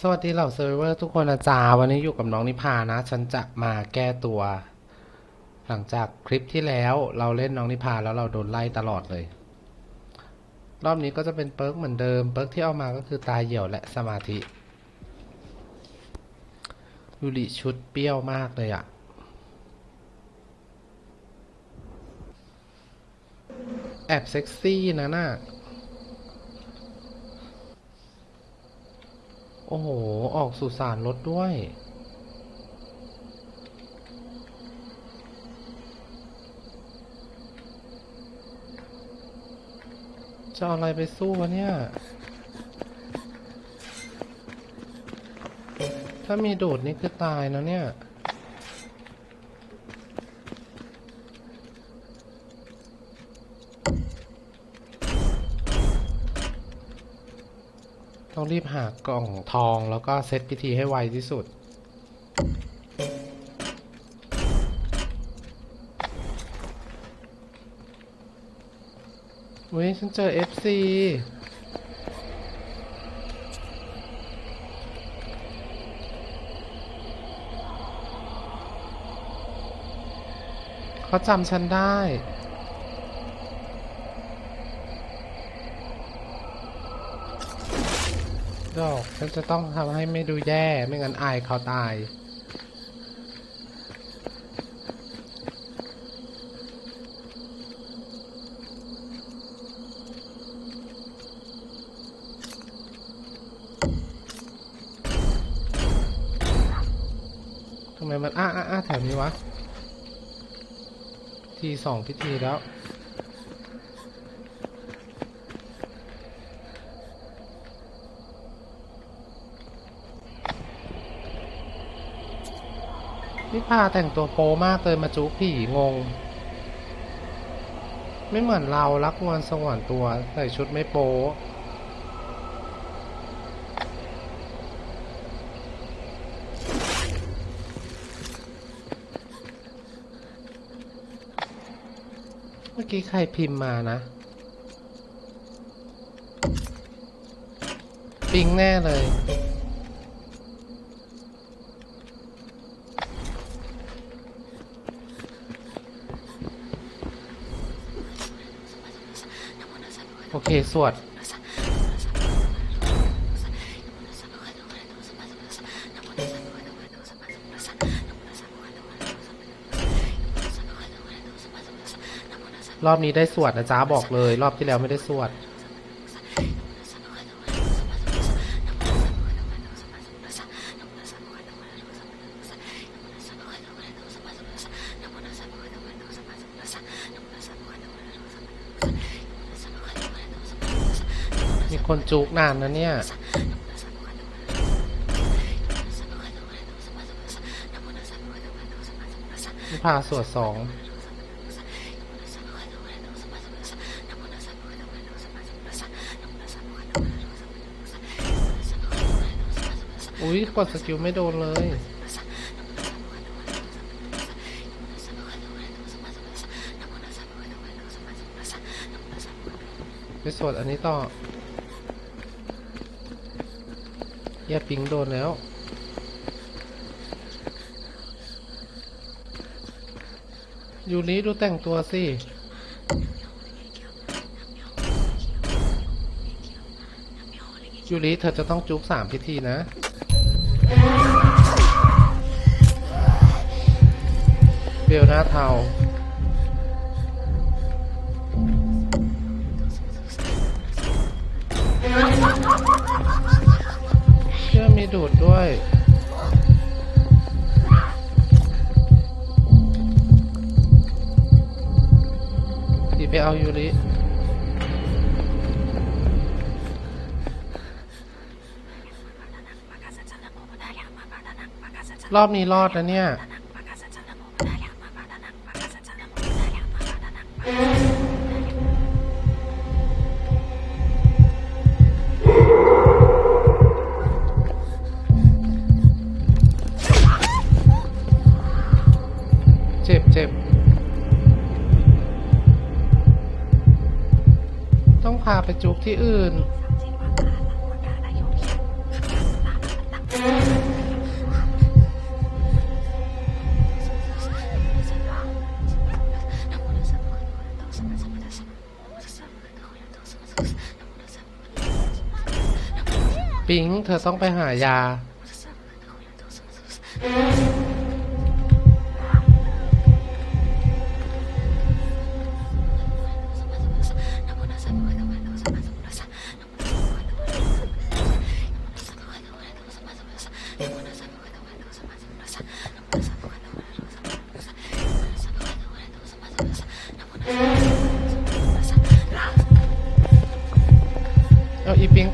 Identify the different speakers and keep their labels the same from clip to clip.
Speaker 1: สวัสดีเหล่าเซิร์ฟเวอร์ทุกคนนะจ๊ะวันนี้อยู่กับน้องนิพานะ ฉันจะมาแก้ตัว หลังจากคลิปที่แล้วเราเล่นน้องนิพาแล้วเราโดนไล่ตลอดเลย รอบนี้ก็จะเป็นเปิร์กเหมือนเดิม เปิร์กที่เอามาก็คือตาเหี่ยวและสมาธิยูริชุดเปรี้ยวมากเลยอะแอบเซ็กซี่นะน่ะ โอ้โห ออกสุสานรถด้วย จะเอาอะไรไปสู้วะเนี่ย ถ้ามีดูดนี่คือตายนะเนี่ย ต้องรีบหากล่องทองแล้วก็เซตพิธีให้ไวที่สุดเว้ยฉันเจอ FC เขาจำฉันได้ ดอกฉันจะต้องทำให้ไม่ดูแย่ไม่งั้นอายเขาตาย ทำไมมันอ้าอ้าอ้าแถวนี้วะ ทีสองพิธีแล้ว นี่พาแต่งตัวโปมากเลยมาจุผีงง ไม่เหมือนเรารักวนสงวนตัวใส่ชุดไม่โปเมื่อกี้ใครพิมพ์มานะ ปิงแน่เลย โอเค สวด รอบนี้ได้สวดนะจ๊ะบอกเลย รอบที่แล้วไม่ได้สวดมี คนจุกนานนะเนี่ยนี่พาสวดสองอุ้ยกดสกิลไม่โดนเลยไปสวดอันนี้ต่อแย่ปิงโดนแล้วยูริดูแต่งตัวสิ ยูริเธอจะต้องจุกสามพิธีนะ เบลหน้าเทา จุดูด้วย ดีไปเอายูริรอบนี้รอดนะเนี่ย จ็บ ต้องพาไปจุบที่อื่น ปิงเธอต้องไปหายา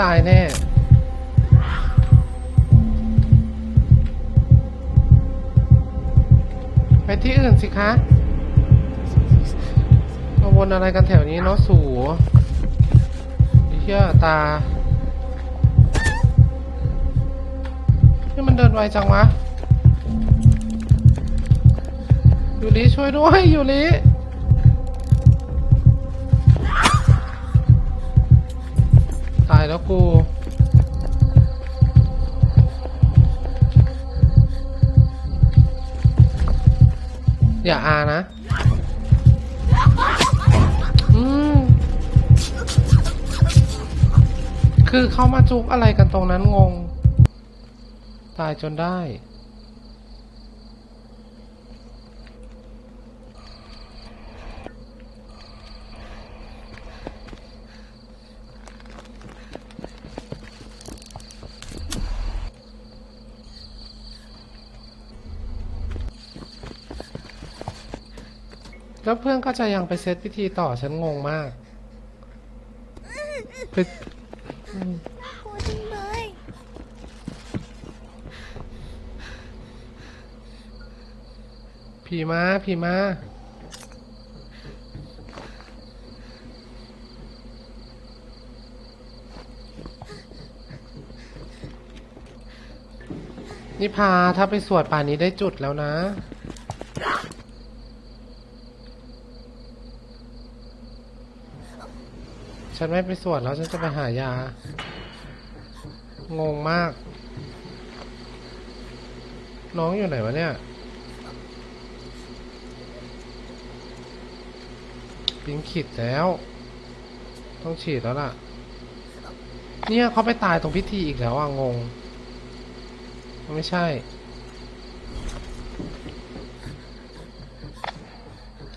Speaker 1: ตายแน่ ไปที่อื่นสิคะมาวนอะไรกันแถวนี้เนาะสูเหี้ยตานี่มันเดินไวจังวะยูริช่วยด้วยยูริายแล้วกูอย่าอานะอืมคือเขามาจุกอะไรกันตรงนั้นงง ตายจนได้ แล้วเพื่อนก็จะยังไปเซตพิธีต่อฉันงงมากไป
Speaker 2: น่ากลัวจังเลย
Speaker 1: ผีมาผีมานี่พาถ้าไปสวดป่านนี้ได้จุดแล้วนะ ฉันไม่ไปสวดแล้วฉันจะไปหายา งงมาก น้องอยู่ไหนวะเนี่ย ปิงขีดแล้ว ต้องฉีดแล้วล่ะ เนี่ยเขาไปตายตรงพิธีอีกแล้วอะ งง ไม่ใช่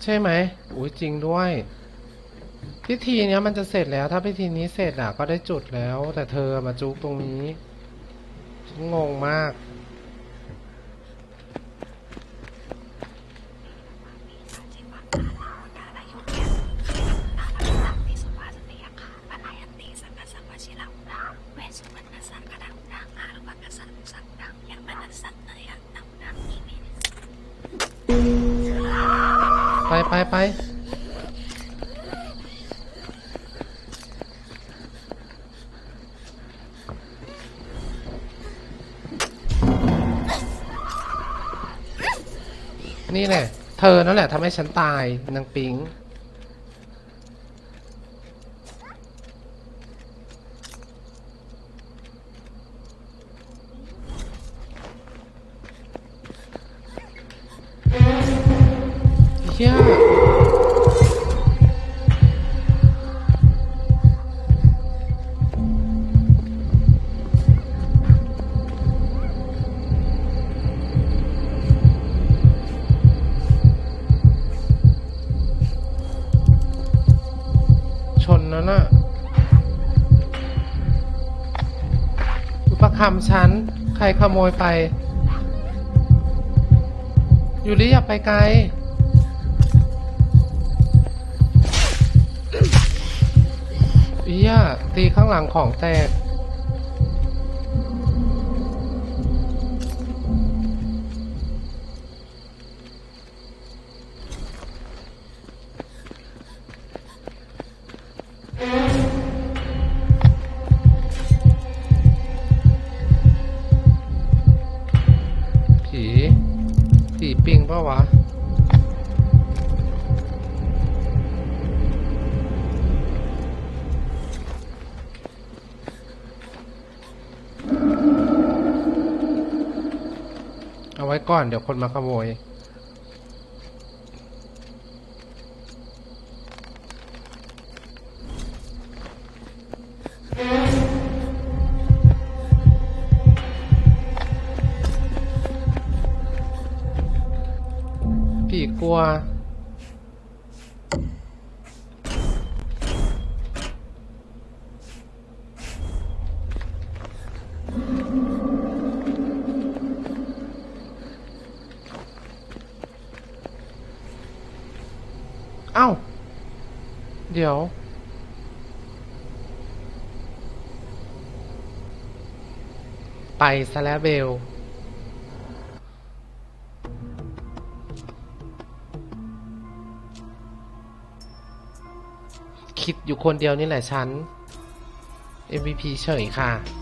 Speaker 1: ใช่ไหมอุ้ยจริงด้วย พิธีเนี้ยมันจะเสร็จแล้ว ถ้าพิธีนี้เสร็จอะ ก็ได้จุดแล้ว แต่เธอมาจุกตรงนี้ฉันงงมาก ไปไปไป นี่แหละ เธอนั่นแหละทำให้ฉันตายนางปิง อุปคำฉัน ใครขโมยไปอยู่ลิอย่าไปไกล เอียตีข้างหลังของแตก ไว้ก่อน เดี๋ยวคนมาขโมย พี่กลัว อ้าเดี๋ยว ไปซะแล้วเบลคิดอยู่คนเดียวนี่แหละฉัน MVP เฉยค่ะ